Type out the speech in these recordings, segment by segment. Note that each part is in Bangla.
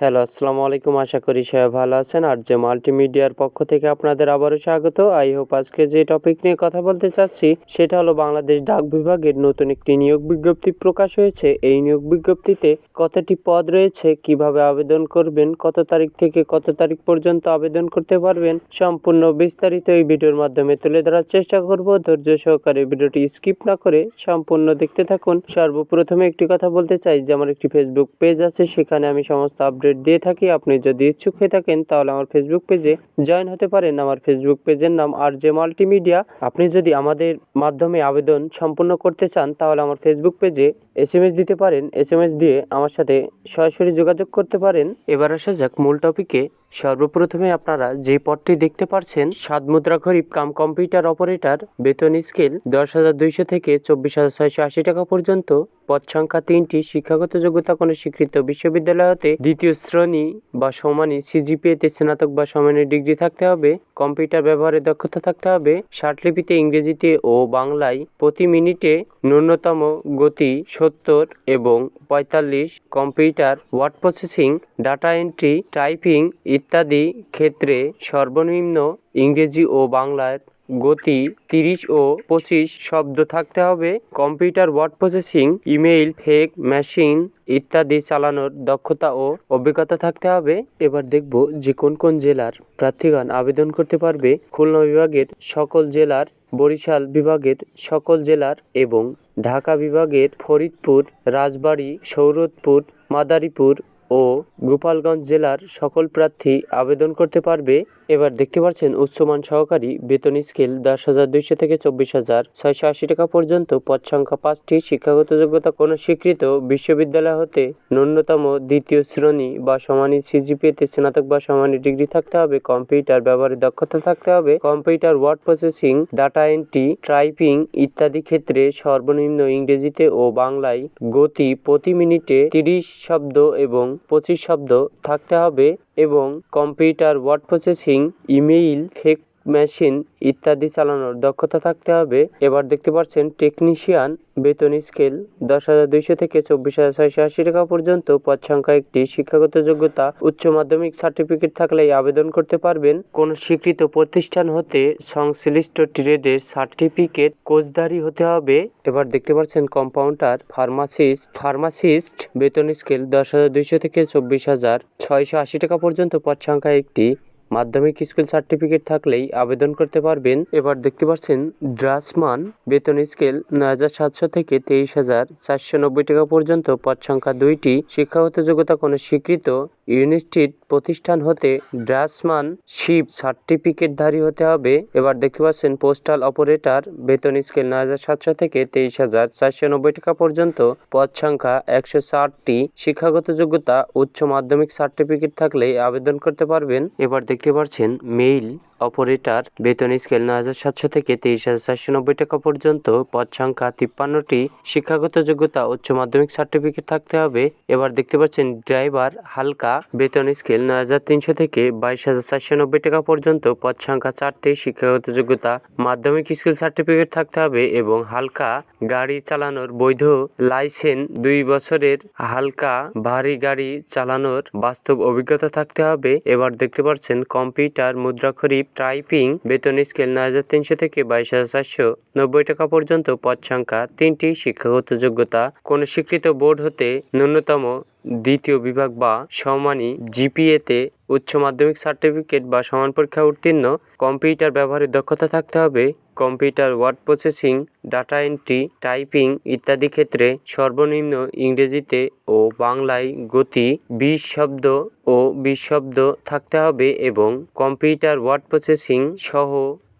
হ্যালো, আসসালামু আলাইকুম। আশা করি সবাই ভালো আছেন। আর যে মাল্টিমিডিয়ার পক্ষ থেকে আপনাদের আবারও স্বাগত। আই হোপ আজকে যে টপিক নিয়ে কথা বলতে চাচ্ছি, সেটা হলো বাংলাদেশ ডাক বিভাগের নতুন একটি নিয়োগ বিজ্ঞপ্তি প্রকাশ হয়েছে। এই নিয়োগ বিজ্ঞপ্তিতে কতটি পদ রয়েছে, কীভাবে আবেদন করবেন, কত তারিখ থেকে কত তারিখ পর্যন্ত আবেদন করতে পারবেন, সম্পূর্ণ বিস্তারিত এই ভিডিওর মাধ্যমে তুলে ধরার চেষ্টা করব। ধৈর্য সহকারে ভিডিওটি স্কিপ না করে সম্পূর্ণ দেখতে থাকুন। সর্বপ্রথমে একটি কথা বলতে চাই, যে আমার একটি ফেসবুক পেজ আছে, সেখানে আমি সমস্ত আপডেট দিয়ে থাকি। আপনি যদি ইচ্ছুক হয়ে থাকেন, তাহলে আমার ফেসবুক পেজে জয়েন হতে পারেন। আমার ফেসবুক পেজের নাম আর জে মাল্টিমিডিয়া আপনি যদি আমাদের মাধ্যমে আবেদন সম্পূর্ণ করতে চান, তাহলে আমার ফেসবুক পেজে এস এম এস দিতে পারেন। এস এম এস দিয়ে আমার সাথে সরাসরি যোগাযোগ করতে পারেন। এবার আসা যাক মূল টপিকে সর্বপ্রথমে আপনারা যে পদটি দেখতে পাচ্ছেন সাত মুদ্রা খরিফ কাম কম্পিউটার অপারেটর বেতন স্কেল দশ হাজার দুইশো থেকে চব্বিশ হাজার ছয়শো আশি টাকা পর্যন্ত। পদ সংখ্যা তিনটি শিক্ষাগত যোগ্যতা কোনো স্বীকৃত বিশ্ববিদ্যালয় হতে দ্বিতীয় শ্রেণি বা সমানই সিজিপিএতে স্নাতক বা সমানের ডিগ্রি থাকতে হবে, কম্পিউটার ব্যবহারে দক্ষতা থাকতে হবে ষাটলিপিতে ইংরেজিতে ও বাংলায় প্রতি মিনিটে ন্যূনতম গতি সত্তর এবং পঁয়তাল্লিশ, computer, word processing, data entry, typing ইত্যাদি ক্ষেত্রে সর্বনিম্ন ইংরেজি ও বাংলার গতি তিরিশ ও পঁচিশ শব্দ থাকতে হবে। Computer, word processing, email, fax, machine ইত্যাদি চালানোর দক্ষতা ও অভিজ্ঞতা থাকতে হবে। এবার দেখব যে কোন কোন জেলার প্রার্থীগণ আবেদন করতে পারবে। খুলনা বিভাগের সকল জেলার, বরিশাল বিভাগের সকল জেলার এবং ঢাকা বিভাগের ফরিদপুর, রাজবাড়ী সৌরদপুর মাদারীপুর ও গোপালগঞ্জ জেলার সকল প্রার্থী আবেদন করতে পারবে। এবার দেখতে পাচ্ছেন, উচ্চমান সহকারী বেতন স্কেল দশ হাজার দুইশো থেকে চব্বিশ হাজার ছয়শো আশি টাকা পর্যন্ত। পদ সংখ্যা পাঁচটি, শিক্ষাগত যোগ্যতা কোনো স্বীকৃত বিশ্ববিদ্যালয় হতে ন্যূনতম দ্বিতীয় শ্রেণি বা সমানী সিজিপিএতে স্নাতক বা সমানী ডিগ্রি থাকতে হবে। কম্পিউটার ব্যবহারে দক্ষতা থাকতে হবে। Computer, word processing, data entry, typing ইত্যাদি ক্ষেত্রে সর্বনিম্ন ইংরেজিতে ও বাংলায় গতি প্রতি মিনিটে তিরিশ শব্দ এবং পঁচিশ শব্দ থাকতে হবে এবং computer word processing email fax machine ইত্যাদি চালানোর দক্ষতা থাকতে হবে। এবার দেখতে পাচ্ছেন টেকনিশিয়ান বেতন স্কেল দশ হাজার দুইশো থেকে চব্বিশ হাজার ছয়শো আশি টাকা পর্যন্ত। পদ সংখ্যা একটি, শিক্ষাগত যোগ্যতা, উচ্চ মাধ্যমিক সার্টিফিকেট থাকলেই আবেদন করতে পারবেন। কোন স্বীকৃত প্রতিষ্ঠান হতে সংশ্লিষ্ট ট্রেডের সার্টিফিকেট কোচদারি হতে হবে। এবার দেখতে পাচ্ছেন কম্পাউন্ডার, ফার্মাসিস্ট ফার্মাসিস্ট, বেতন স্কেল দশ হাজার দুইশো থেকে চব্বিশ হাজার ছয়শো আশি টাকা পর্যন্ত। পদ সংখ্যা একটি মাধ্যমিক স্কুল সার্টিফিকেট থাকলেই আবেদন করতে পারবেন। এবার দেখতে পাচ্ছেন ড্রাসমান বেতন স্কেল নয় হাজার সাতশো থেকে তেইশ হাজার চারশো নব্বই টাকা পর্যন্ত, পদ সংখ্যা দুইটি। শিক্ষাগত যোগ্যতা কোনো স্বীকৃত ইউনিস্টিড প্রতিষ্ঠান হতে ড্রাসমান শিপ সার্টিফিকেটধারী হতে হবে। এবার দেখতে পাচ্ছেন, পোস্টাল অপারেটর, বেতন স্কেল নয় হাজার সাতশো থেকে তেইশ হাজার চারশো নব্বই টাকা পর্যন্ত, পদ সংখ্যা একশো ষাটটি। শিক্ষাগত যোগ্যতা উচ্চ মাধ্যমিক সার্টিফিকেট থাকলেই আবেদন করতে পারবেন। এবার দেখতে পারছেন মেইল অপারেটর বেতন স্কেল নয় হাজার সাতশো থেকে তেইশ হাজার চারশো নব্বই টাকা পর্যন্ত, পদ সংখ্যা তিপ্পান্নটি, শিক্ষাগত যোগ্যতা, উচ্চ মাধ্যমিক সার্টিফিকেট থাকতে হবে। এবার দেখতে পাচ্ছেন, ড্রাইভার হালকা, বেতন স্কেল নয় হাজার তিনশো থেকে বাইশ হাজার চারশো নব্বই টাকা পর্যন্ত, পদ সংখ্যা চারটি, শিক্ষাগত যোগ্যতা, মাধ্যমিক স্কুল সার্টিফিকেট থাকতে হবে এবং হালকা, গাড়ি চালানোর বৈধ লাইসেন্স, দুই বছরের হালকা, ভারী গাড়ি চালানোর বাস্তব অভিজ্ঞতা থাকতে হবে। এবার দেখতে পাচ্ছেন, কম্পিউটার মুদ্রা মুদ্রাক্ষরিপ টাইপিং বেতন স্কেল নয় হাজার তিনশো থেকে বাইশ হাজার চারশো। নব্বই টাকা পর্যন্ত পদ সংখ্যা তিনটি শিক্ষাগত যোগ্যতা। কোনো স্বীকৃত বোর্ড হতে ন্যূনতম দ্বিতীয় বিভাগ বা সমানই জিপিএতে উচ্চ মাধ্যমিক সার্টিফিকেট বা সমান পরীক্ষা উত্তীর্ণ। কম্পিউটার ব্যবহারের দক্ষতা থাকতে হবে। Computer word processing, data entry, typing ইত্যাদি ক্ষেত্রে সর্বনিম্ন ইংরেজিতে ও বাংলায় গতি, বিশ শব্দ ও বিশ শব্দ থাকতে হবে এবং কম্পিউটার ওয়ার্ড প্রসেসিং সহ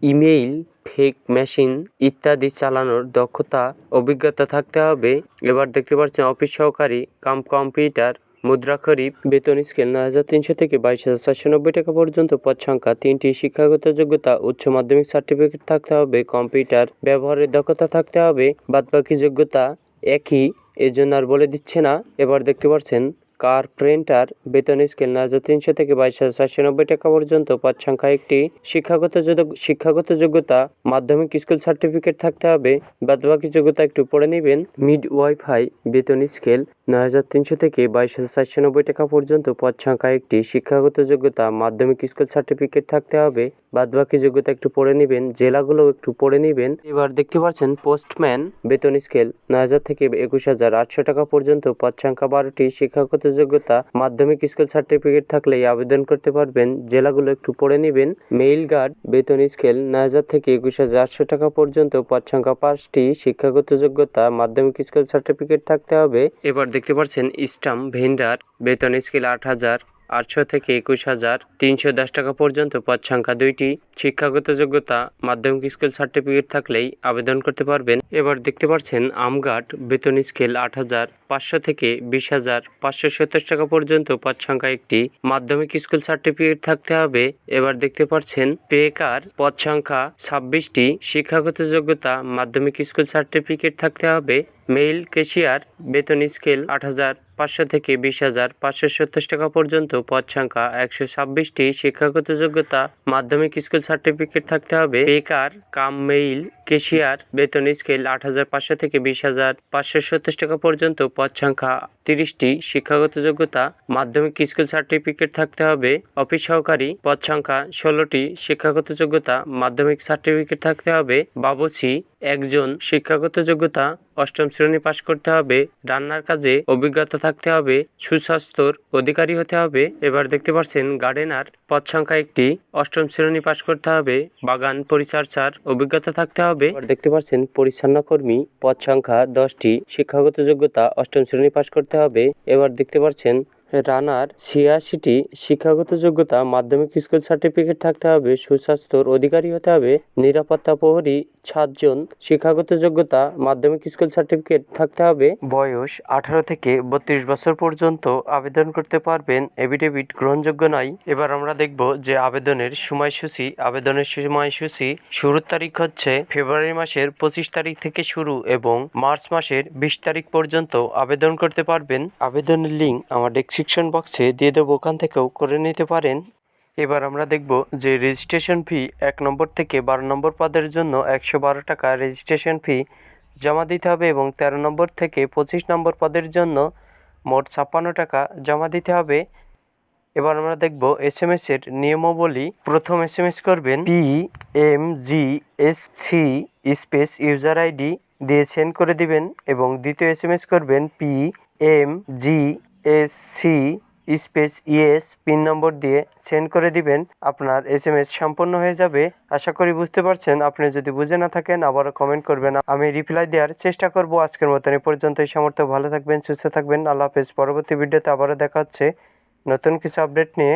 ইমেইল ফেক মেশিন ইত্যাদি চালানোর দক্ষতা, অভিজ্ঞতা থাকতে হবে। এবার দেখতে পাচ্ছেন অফিস সহকারী কাম কম্পিউটার মুদ্রাক্ষরিপ বেতন স্কেল নয় হাজার তিনশো থেকে বাইশ হাজার চারশো নব্বই টাকা পর্যন্ত। পদ সংখ্যা তিনটি। শিক্ষাগত যোগ্যতা, উচ্চ মাধ্যমিক সার্টিফিকেট থাকতে হবে। কম্পিউটার ব্যবহারের দক্ষতা থাকতে হবে। বাদবাকি যোগ্যতা একই, এজন্য আর বলে দিচ্ছে না। এবার দেখতে পাচ্ছেন কার প্রিন্টার, বেতন স্কেল নয় হাজার তিনশো থেকে বাইশ হাজার চারশো নব্বই টাকা পর্যন্ত পদ সংখ্যা একটি শিক্ষাগত শিক্ষাগত যোগ্যতা, মাধ্যমিক স্কুল সার্টিফিকেট থাকতে হবে। বাদবাকি যোগ্যতা একটু পড়ে নেবেন। মিড ওয়াইফাই, বেতন স্কেল নয় হাজার তিনশো থেকে বাইশ হাজার চারশো নব্বই টাকা পর্যন্ত পদ সংখ্যা একটি শিক্ষাগত যোগ্যতা, মাধ্যমিক স্কুল সার্টিফিকেট থাকতে হবে। বাদবাকি যোগ্যতা একটু পড়ে নেবেন। জেলাগুলো একটু পড়ে নেবেন। এবার দেখতে পাচ্ছেন, পোস্টম্যান, বেতন স্কেল নয় হাজার থেকে একুশ হাজার আটশো টাকা পর্যন্ত পদ সংখ্যা বারোটি শিক্ষাগত যোগ্যতা মাধ্যমিক স্কুল সার্টিফিকেট থাকলেই আবেদন করতে পারবেন। জেলাগুলো একটু পড়ে নেবেন। মেইল গার্ড, বেতন স্কেল নয় হাজার থেকে একুশ হাজার আটশো টাকা পর্যন্ত, পাঁচ সংখ্যা পাঁচটি, শিক্ষাগত যোগ্যতা, মাধ্যমিক স্কুল সার্টিফিকেট থাকতে হবে। এবার দেখতে পাচ্ছেন স্টাম্প ভেন্ডার, বেতন স্কেল আট হাজার। আটশো থেকে একুশ হাজার তিনশো দশ টাকা পর্যন্ত পদ সংখ্যা দুইটি। শিক্ষাগত যোগ্যতা, মাধ্যমিক স্কুল সার্টিফিকেট থাকলেই আবেদন করতে পারবেন। এবার দেখতে পাচ্ছেন আমগার্ড বেতন স্কেল আট হাজার পাঁচশো থেকে বিশ হাজার পাঁচশো সত্তর টাকা পর্যন্ত পদ সংখ্যা একটি। মাধ্যমিক স্কুল সার্টিফিকেট থাকতে হবে। এবার দেখতে পাচ্ছেন পেকার পদ সংখ্যা ছাব্বিশটি। শিক্ষাগত যোগ্যতা, মাধ্যমিক স্কুল সার্টিফিকেট থাকতে হবে। মেইল কেশিয়ার বেতন স্কেল আট হাজার পাঁচশো থেকে বিশ হাজার পাঁচশো সত্তর টাকা পর্যন্ত পদ সংখ্যা একশো ছাব্বিশটি শিক্ষাগত যোগ্যতা, মাধ্যমিক স্কুল সার্টিফিকেট থাকতে হবে। বেকার, কাম, মেইল কেশিয়ার বেতন স্কেল আট হাজার পাঁচশো থেকে বিশ হাজার পাঁচশো সত্তর টাকা পর্যন্ত পদ সংখ্যা তিরিশটি শিক্ষাগত যোগ্যতা, মাধ্যমিক স্কুল সার্টিফিকেট থাকতে হবে। অফিস সহকারী, পদ সংখ্যা ষোলোটি শিক্ষাগত যোগ্যতা, মাধ্যমিক সার্টিফিকেট থাকতে হবে। বাবুসি, একজন শিক্ষাগত যোগ্যতা, অষ্টম শ্রেণি পাশ করতে হবে। রান্নার কাজে অভিজ্ঞতা থাকতে হবে, সুস্বাস্থ্যর অধিকারী হতে হবে। এবার দেখতে পাচ্ছেন গার্ডেনার পদ সংখ্যা একটি। অষ্টম শ্রেণি পাশ করতে হবে, বাগান পরিচর্যার অভিজ্ঞতা থাকতে হবে। দেখতে পাচ্ছেন পরিচ্ছন্ন কর্মী, পদ সংখ্যা দশটি। শিক্ষাগত যোগ্যতা অষ্টম শ্রেণি পাশ করতে হবে। এবার দেখতে পাচ্ছেন রানার ছিয়াশিটি। শিক্ষাগত যোগ্যতা মাধ্যমিক স্কুল সার্টিফিকেট থাকতে হবে, সুস্বাস্থ্যর অধিকারী হতে হবে। নিরাপত্তা প্রহরী সাতজন শিক্ষাগত যোগ্যতা, মাধ্যমিক স্কুল সার্টিফিকেট থাকতে হবে। বয়স আঠারো থেকে বত্রিশ বছর পর্যন্ত আবেদন করতে পারবেন। এভিডেভিট গ্রহণযোগ্য নয়। এবার আমরা দেখব যে আবেদনের সময়সূচি আবেদনের সময়সূচি শুরুর তারিখ হচ্ছে ফেব্রুয়ারি মাসের পঁচিশ তারিখ থেকে শুরু এবং মার্চ মাসের বিশ তারিখ পর্যন্ত আবেদন করতে পারবেন। আবেদনের লিঙ্ক আমার ডেসক্রিপশন বক্সে দিয়ে দেবো, ওখান থেকেও করে নিতে পারেন। এবার আমরা দেখব যে রেজিস্ট্রেশন ফি এক নম্বর থেকে বারো নম্বর পদের জন্য একশো বারো টাকা রেজিস্ট্রেশন ফি জমা দিতে হবে এবং তেরো নম্বর থেকে পঁচিশ নম্বর পদের জন্য মোট ছাপ্পান্ন টাকা জমা দিতে হবে। এবার আমরা দেখব এস এম এস এর নিয়মাবলী। প্রথম এস এম এস করবেন P M G S C space user ID দিয়ে সেন্ড করে দিবেন এবং দ্বিতীয় এস এম এস করবেন P M G S C space ES pin নম্বর দিয়ে সেন্ড করে দিবেন। আপনার এস এম এস সম্পন্ন হয়ে যাবে। আশা করি বুঝতে পারছেন। আপনি যদি বুঝে না থাকেন, আবারও কমেন্ট করবেন। আমি রিপ্লাই দেওয়ার চেষ্টা করব। আজকের মতন এ পর্যন্ত এই সামর্থ্য ভালো থাকবেন, সুস্থ থাকবেন। আল্লাহ হাফেজ। পরবর্তী ভিডিওতে আবারও দেখা হচ্ছে। নতুন কিছু আপডেট নিয়ে